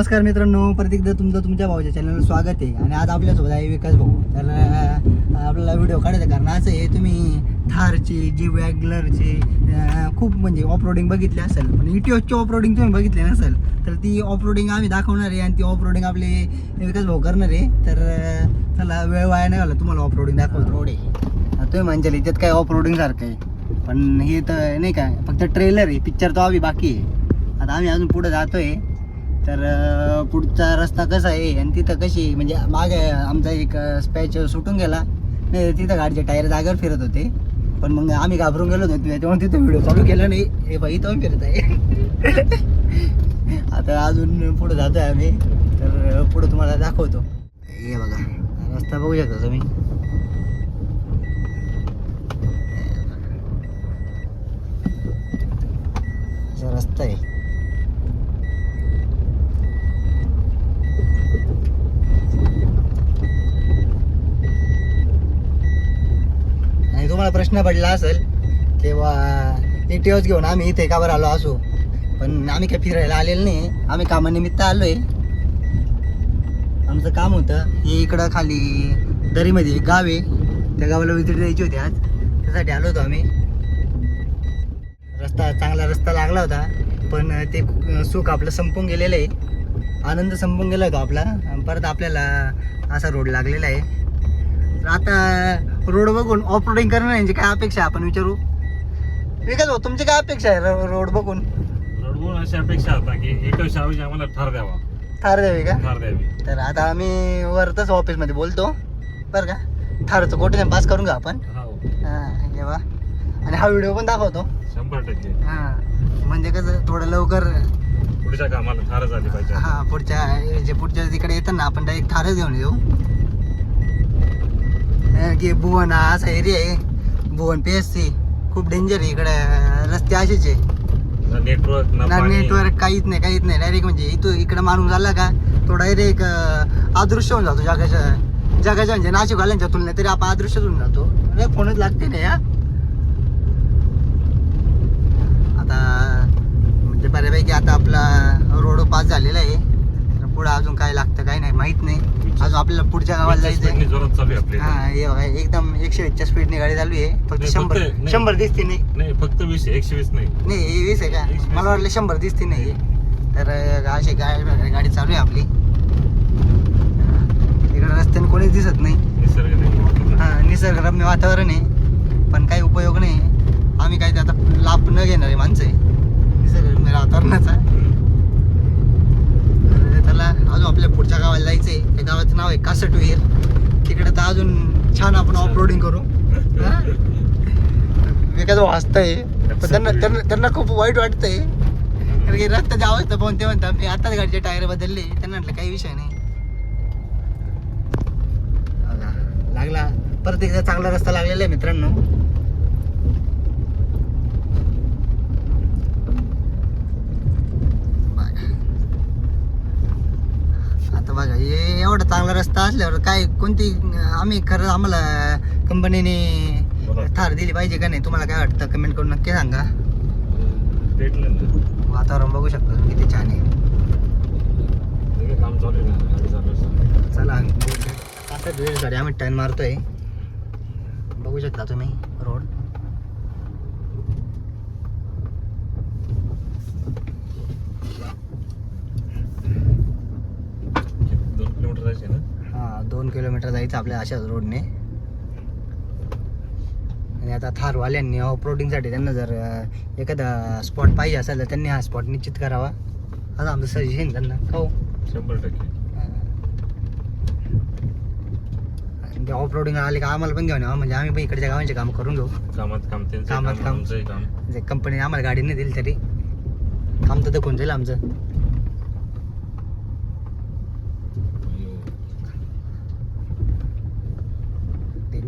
नमस्कार मित्रांनो परत एकदा तुमचं तुमच्या भाऊच्या चॅनलवर स्वागत आहे. आणि आज आपल्यासोबत आहे विकास भाऊ. तर आपल्याला व्हिडिओ काढायचा कारण असं आहे तुम्ही थारची जी वॅगलरची खूप म्हणजे ऑफरोडिंग बघितली असेल. पण इटिओसची ऑफरोडिंग तुम्ही बघितली नसेल तर ती ऑफरोडिंग आम्ही दाखवणार आहे आणि ती ऑफरोडिंग आपले विकास भाऊ करणार आहे. तर चला वेळ वाया नाही घाला तुम्हाला ऑफरोडिंग दाखवतो. रोड आहे तुम्ही म्हणशाल याच्यात काय ऑफरोडिंग सारखं आहे. पण हे तर नाही काय फक्त ट्रेलर आहे पिक्चर तो आम्ही बाकी आहे. आता आम्ही अजून पुढे जातोय. तर पुढचा रस्ता कसा आहे आणि तिथं कशी म्हणजे मागे आमचा एक स्पॅच सुटून गेला. नाही तिथं गाडीचे टायर जागेवर फिरत होते. पण मग आम्ही घाबरून गेलो होतो. त्याच्यामुळे तिथं व्हिडिओ चालू केला नाही. हे बाई तो फिरत आहे. आता अजून पुढं जातो आहे आम्ही. तर पुढं तुम्हाला दाखवतो. हे बघा रस्ता बघू शकता तुम्ही. असा रस्ता आहे आणि तुम्हाला प्रश्न पडला असेल किंवा टीटीओच घेऊन आम्ही इथे का बरं आलो असू. पण आम्ही काय फिरायला आलेलो नाही. आम्ही कामानिमित्त आलो आहे आमचं काम होतं हे इकडं खाली दरीमध्ये एक गाव आहे. त्या गावाला विजिट द्यायची होती आज. त्यासाठी आलो होतो आम्ही. रस्ता चांगला रस्ता लागला होता. पण ते सुख आपलं संपून गेलेलं आहे. आनंद संपून गेला होता आपला. परत आपल्याला असा रोड लागलेला आहे. तर आता रोड बघून ऑफ रोडिंग करणं यांची काय अपेक्षा आपण विचारू? विकास भाऊ तुमची काय अपेक्षा आहे रोड बघून? रडवून अशी अपेक्षा होता की एकच आम्हाला ठार द्यावा. थार द्यावी का? ठार द्यावी. तर आता आम्ही वरतच ऑफिसमध्ये बोलतो. बरं का? थारचं कोटेशन पास करून घ्या आपण. हो. हां हे बा आणि हा व्हिडिओ पण दाखवतो. शंभर टक्के. हां म्हणजे कसं थोडं लवकर पुढच्या कामाला ठार झाली पाहिजे. हा पुढच्या जे पुढच्या तिकडे येतात ना आपण डायरेक्ट थारच घेऊन येऊ. की भुवन हा असा एरिया आहे भुवन पी एस सी खूप डेंजर आहे इकडे रस्ते असेच आहे नेटवर्क ना नेटवर्क काहीच नाही काहीच नाही डायरेक्ट म्हणजे इथं इकडे माणूस झाला का तो डायरेक्ट अदृश्य होऊन जातो जगाच्या जगाच्या म्हणजे नाशिकवाल्यांच्या तुलनेत तरी आपण अदृश्यच होऊन जातो फोनच लागते नाही या आता म्हणजे बऱ्यापैकी आता आपला रोड पास झालेला आहे पुढं अजून काय लागतं काय नाही माहीत नाही अजून आपल्याला पुढच्या गावाला जायचं आहे जोरात चालू आहे आपली हा हे बघा एकदम एकशे वीसच्या स्पीडने गाडी चालू आहे. फक्त नाही, शंभर फक्त- नाही. शंभर दिसते नाही. नाही फक्त वीस एकशे वीस नाही. नाही हे वीस आहे का. मला वाटलं शंभर दिसते नाही. तर अं, अशी गाडी गाडी चालू आहे आपली. इकडे रस्त्याने कोणीच दिसत नाही. निसर्ग नाही हा निसर्गरम्य वातावरण आहे पण काही उपयोग नाही. आम्ही काही ते आता लाभ न घेणारे माणसं आहे. निसर्गरम्य वातावरणाचा तर त्याला अजून आपल्या पुढच्या गावाला जायचं आहे त्या गावाचं नाव आहे कासटवीर तिकडे तर अजून छान आपण ऑफ रोडिंग करू मी विकास वाचतंय. पण त्यांना त्यांना त्यांना खूप वाईट वाटतंय. कारण की रस्त्याची अवस्था पाहून ते म्हणतात मी आताच गाडीचे टायर बदलले. त्यांना म्हटलं काही विषय नाही. लागला. परत एकदा चांगला रस्ता लागलेला आहे मित्रांनो. आता बघा हे एवढा चांगला रस्ता असल्यावर काय कोणती आम्ही खरं आम्हाला कंपनीने. थार दिली पाहिजे का नाही? तुम्हाला काय वाटतं? कमेंट करून नक्की सांगा. वातावरण बघू शकता तुम्ही किती छान आहे. चालू आम्ही टर्न मारतोय. बघू शकता तुम्ही रोड दोन किलोमीटर जायचे ना? हा दोन किलोमीटर जायचं आपल्या अशाच रोडने आणि आता थारवाल्यांनी ऑफ रोडिंगसाठी त्यांना जर अं, एखादा स्पॉट पाहिजे असेल तर त्यांनी हा स्पॉट निश्चित करावा. आता आमचं सजेशन त्यांना. हो. शंभर टक्के. आणि ते ऑफ रोडिंग आले का आम्हाला पण घेऊन यावं म्हणजे आम्ही पण इकडच्या गावांचे काम करून घेऊ. कामात काम त्यांचं कामात काम काम. आमचंही काम. म्हणजे कंपनीने आम्हाला गाडी नाही दिली तरी. काम तर कोण जाईल आमचं.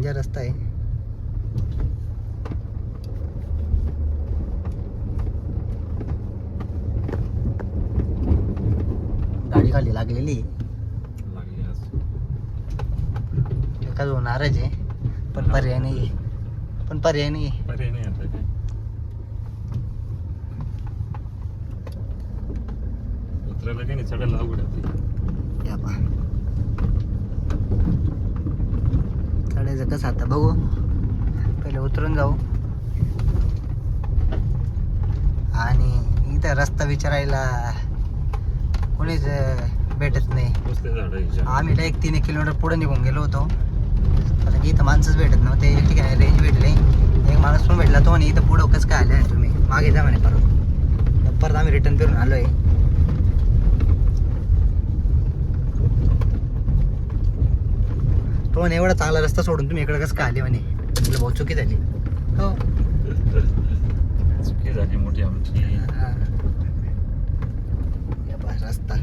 डेंजर रस्ता आहे. गाडी खाली लागलेली. लागली आज. एका जो नाराज आहे पण पर्याय नाही पण पर्याय नाही पर्याय नाही आता काय उतरायला काही नाही चढायला अवघड आहे ते. या पा चढायचं कसं आता बघू. पहिले उतरून जाऊ. आणि इथं रस्ता विचारायला कोणीच भेटत नाही. आम्ही डायरेक्ट तीन एक किलोमीटर पुढे निघून गेलो होतो. कारण की इथं माणसंच भेटत नव्हते. एक ठिकाणी रेंज भेटले. एक माणूस पण भेटला तो म्हणे इथं पुढं कसं काय आले तुम्ही? मागे जा म्हणे परत. परत आम्ही रिटर्न फिरून आलो आहे तो म्हणे एवढा चांगला रस्ता सोडून तुम्ही इकडे कसं काय आले म्हणे? म्हटलं भाऊ चुकी झाली. हो. चुकी झाली मोठी आमची. हा. पहा रस्ता.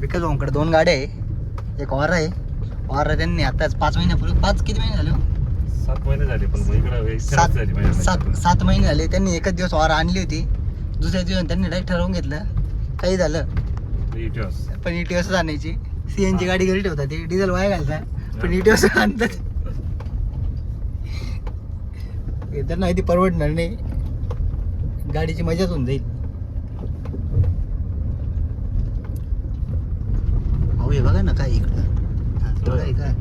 विकास भाऊंकडे दोन गाड्या आहे. एक वारा आहे. वारा त्यांनी आताच पाच महिन्यापूर्वी पाच किती महिने झाले हो? सात महिने झाले पण मग इकडं एक सात झाली सात. सात महिने झाले. त्यांनी एकच दिवस वारा आणली होती. दुसऱ्या दिवस त्यांनी डायरेक्ट ठरवून घेतलं. काही झालं. इटिओस. पण E इटीएस आणायची. सीएनजी गाडी घरी ठेवतात ते. डिझेल वाया घालतात पण E इटीएस आणतात. नाही ती परवडणार नाही. गाडीची मजाच होऊन जाईल अहो हे बघा ना काय इकडं हा, ते बघा हे काय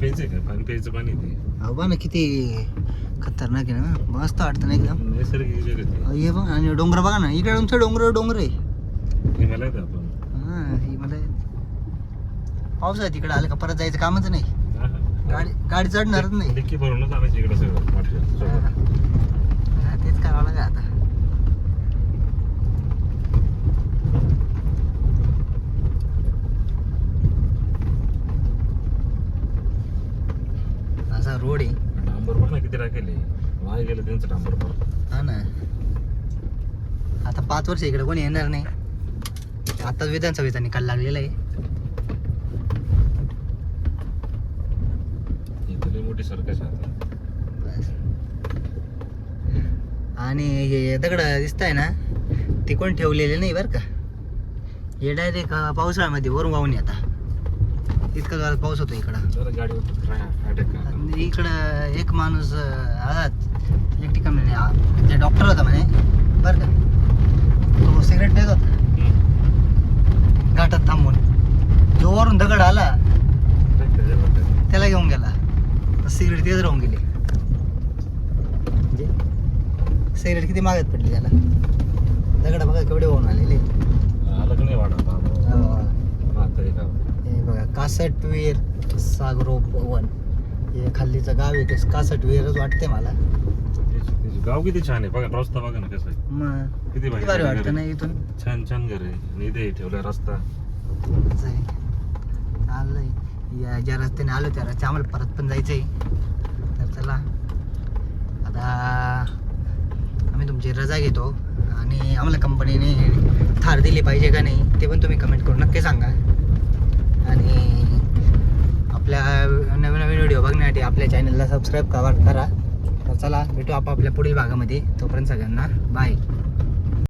पाणी का? पाणी प्यायचं पाणी ते अहो बघा ना किती खतरनाक आहे ना. मस्त वाटतं ना एकदम नैसर्गिक जग आहे ते. अहो, हे बघा आणि डोंगर बघा ना. इकडे तुमचं डोंगर डोंगर आहे. हिमालयात आहे आपण. हा ही मला पाऊस आहे तिकडे. आलं का? परत जायचं कामच नाही. हा, हा. गाडी गाडी चढणारच नाही. डिक्की भरूनच आणायची इकडे सगळं. हा. हा, तेच करावं लागेल आता. रोड. आहे डांबर बघ ना किती राखेल. वाय गेलं त्यांचं डांबर हा ना. आता पाच वर्ष इकडे कोणी येणार नाही. आता विधानसभेचा निकाल लागलेला आहे. इथे लई मोठी सरकस आहे आता. बस. आणि हे दगड दिसत आहे ना ते कोण ठेवलेले नाही बरं का. हे डायरेक्ट पावसाळ्यामध्ये वरून वाहून येतात. इतका जोरात पाऊस होतो इकडं. आणि इकडं एक माणूस अं, आलात. एक ठिकाणी म्हणे, आ- ते डॉक्टर होता म्हणे. बरं का? तो सिगरेट देत होता. घाटात थांबून. जो वरून दगड आला त्याला घेऊन गेला. सिगरेट तेच राहून गेली. म्हणजे सिगरेट किती मागत पडली त्याला? दगड बघा केवढे वाहून आलेले आलं का नाही वाढा अं, म्हातारी गाव हे बघा कासटवीर सागरो पवन हे खाल्लीचं गाव आहे ते कासटवीरच वाटते मला. गाव किती छान आहे. बघा रस्ता बघा ना कसं आहे. मग किती भारी वाटतं ना. इथून? छान छान घर आहे. आणि इथे ठेवलाय रस्ता. चाललंय या ज्या रस्त्याने आलो त्या रस्ते आम्हाला परत पण जायचं आहे तर चला. आता आम्ही तुमची रजा घेतो. आणि आम्हाला कंपनीने थार दिली पाहिजे का नाही ते पण तुम्ही कमेंट करून नक्की सांगा. आणि आपल्या नवीन नवीन व्हिडिओ बघण्यासाठी आपल्या चॅनलला सबस्क्राईब करा करा. तर चला भेटू आपापल्या पुढील भागामध्ये. तोपर्यंत सगळ्यांना बाय